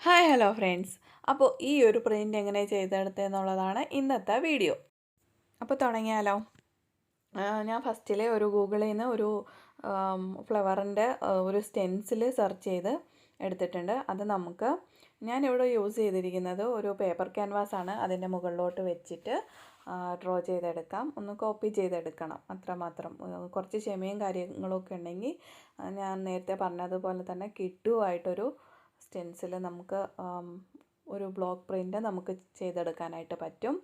Hi hello friends. അപ്പോൾ ഈ ഒരു പ്രിന്റ് എങ്ങനെ ചെയ്തെടുത്തതെന്നുള്ളതാണ് ഇന്നത്തെ വീഡിയോ. അപ്പോൾ തുടങ്ങിയാലോ. ഞാൻ ഫസ്റ്റിൽ ഒരു ഗൂഗിളിൽ നിന്ന് ഒരു ഫ്ലവറിന്റെ ഒരു സ്റ്റെൻസിൽ സെർച്ച് ചെയ്ത് എടുത്തിട്ടുണ്ട്. അത് നമുക്ക് ഞാനിവിടെ യൂസ് ചെയ്തിരിക്കുന്നത് ഒരു പേപ്പർ ക്യാൻവാസ് ആണ്. അതിന്റെ മുകളിലോട്ട് വെച്ചിട്ട് ഡ്രോ ചെയ്തെടുക്കാം. ഒന്ന് കോപ്പി ചെയ്തെടുക്കണം. അത്രമാത്രം കുറച്ച് ക്ഷമയും കാര്യങ്ങളൊക്കെ ഉണ്ടെങ്കിൽ ഞാൻ നേരത്തെ പറഞ്ഞതുപോലെ തന്നെ കിട്ടുമായിട്ടൊരു സ്റ്റെൻസിൽ നമുക്ക് ഒരു ബ്ലോക്ക് പ്രിന്റ് നമുക്ക് ചെയ്തെടുക്കാനായിട്ട് പറ്റും.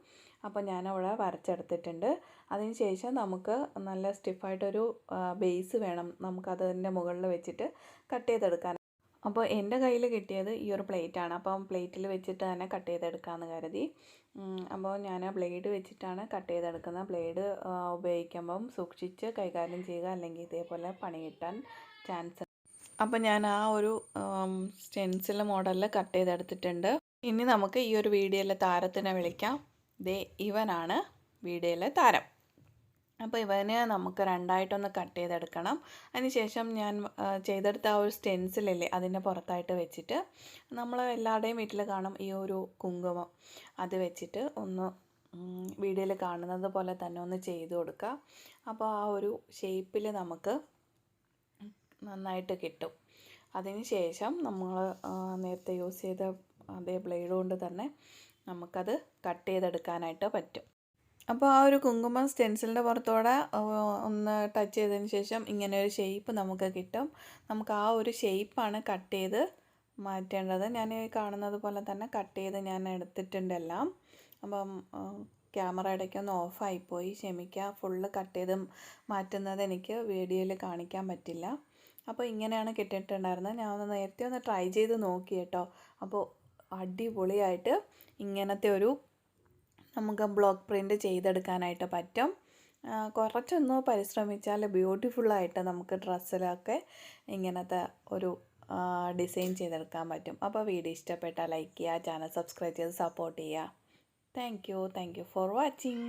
അപ്പോൾ ഞാനവിടെ വരച്ചെടുത്തിട്ടുണ്ട്. അതിന് ശേഷം നമുക്ക് നല്ല സ്റ്റിഫായിട്ടൊരു ബേസ് വേണം. നമുക്കതിന്റെ മുകളിൽ വെച്ചിട്ട് കട്ട് ചെയ്തെടുക്കാൻ അപ്പോൾ എന്റെ കയ്യിൽ കിട്ടിയത് ഈ ഒരു പ്ലേറ്റാണ്. അപ്പം പ്ലേറ്റിൽ വെച്ചിട്ട് തന്നെ കട്ട് ചെയ്തെടുക്കാമെന്ന് കരുതി. അപ്പോൾ ഞാൻ ആ ബ്ലേഡ് വെച്ചിട്ടാണ് കട്ട് ചെയ്തെടുക്കുന്നത്. ബ്ലേഡ് ഉപയോഗിക്കുമ്പം സൂക്ഷിച്ച് കൈകാര്യം ചെയ്യുക അല്ലെങ്കിൽ ഇതേപോലെ പണി കിട്ടാൻ ചാൻസ് അപ്പോൾ ഞാൻ ആ ഒരു സ്റ്റെൻസിൽ മോഡലിൽ കട്ട് ചെയ്തെടുത്തിട്ടുണ്ട്. ഇനി നമുക്ക് ഈ ഒരു വീഡിയോയിലെ താരത്തിനെ വിളിക്കാം. ദേ ഇവനാണ് വീഡിയോയിലെ താരം. അപ്പോൾ ഇവനെ നമുക്ക് രണ്ടായിട്ടൊന്ന് കട്ട് ചെയ്തെടുക്കണം. അതിനുശേഷം ഞാൻ ചെയ്തെടുത്ത ആ ഒരു സ്റ്റെൻസിലല്ലേ അതിന്റെ പുറത്തായിട്ട് വെച്ചിട്ട് നമ്മൾ എല്ലാവരുടെയും വീട്ടിൽ കാണും ഈ ഒരു കുങ്കുമം. അത് വെച്ചിട്ട് ഒന്ന് വീഡിയോയിൽ കാണുന്നത് പോലെ തന്നെ ഒന്ന് ചെയ്തു കൊടുക്കുക അപ്പോൾ ആ ഒരു ഷേപ്പിൽ നമുക്ക് നന്നായിട്ട് കിട്ടും. അതിന് ശേഷം നമ്മൾ നേരത്തെ യൂസ് ചെയ്ത അതേ ബ്ലേഡ് കൊണ്ട് തന്നെ നമുക്കത് കട്ട് ചെയ്തെടുക്കാനായിട്ട് പറ്റും. അപ്പോൾ ആ ഒരു കുങ്കുമം സ്റ്റെൻസിലിന്റെ പുറത്തോടെ ഒന്ന് ടച്ച് ചെയ്തതിന് ശേഷം ഇങ്ങനെ ഒരു ഷേപ്പ് നമുക്ക് കിട്ടും. നമുക്ക് ആ ഒരു ഷേപ്പാണ് കട്ട് ചെയ്ത് മാറ്റേണ്ടത്. ഞാൻ കാണുന്നത് പോലെ തന്നെ കട്ട് ചെയ്ത് ഞാൻ എടുത്തിട്ടുണ്ട് എല്ലാം. അപ്പം ക്യാമറ ഇടയ്ക്കൊന്ന് ഓഫായിപ്പോയി ക്ഷമിക്കുക ഫുള്ള് കട്ട് ചെയ്ത് മാറ്റുന്നത് എനിക്ക് വീഡിയോയിൽ കാണിക്കാൻ പറ്റില്ല. അപ്പോൾ ഇങ്ങനെയാണ് കിട്ടിയിട്ടുണ്ടായിരുന്നത്. ഞാൻ ഒന്ന് നേരത്തെ ഒന്ന് ട്രൈ ചെയ്ത് നോക്കി കേട്ടോ. അപ്പോൾ അടിപൊളിയായിട്ട് ഇങ്ങനത്തെ ഒരു നമുക്ക് ബ്ലോക്ക് പ്രിന്റ് ചെയ്തെടുക്കാനായിട്ട് പറ്റും. കുറച്ചൊന്ന് പരിശ്രമിച്ചാൽ ബ്യൂട്ടിഫുള്ളായിട്ട് നമുക്ക് ഡ്രസ്സിലൊക്കെ ഇങ്ങനത്തെ ഒരു ഡിസൈൻ ചെയ്തെടുക്കാൻ പറ്റും. അപ്പോൾ വീഡിയോ ഇഷ്ടപ്പെട്ടാൽ ലൈക്ക് ചെയ്യുക ചാനൽ സബ്സ്ക്രൈബ് ചെയ്ത് സപ്പോർട്ട് ചെയ്യുക. Thank you thank you for watching.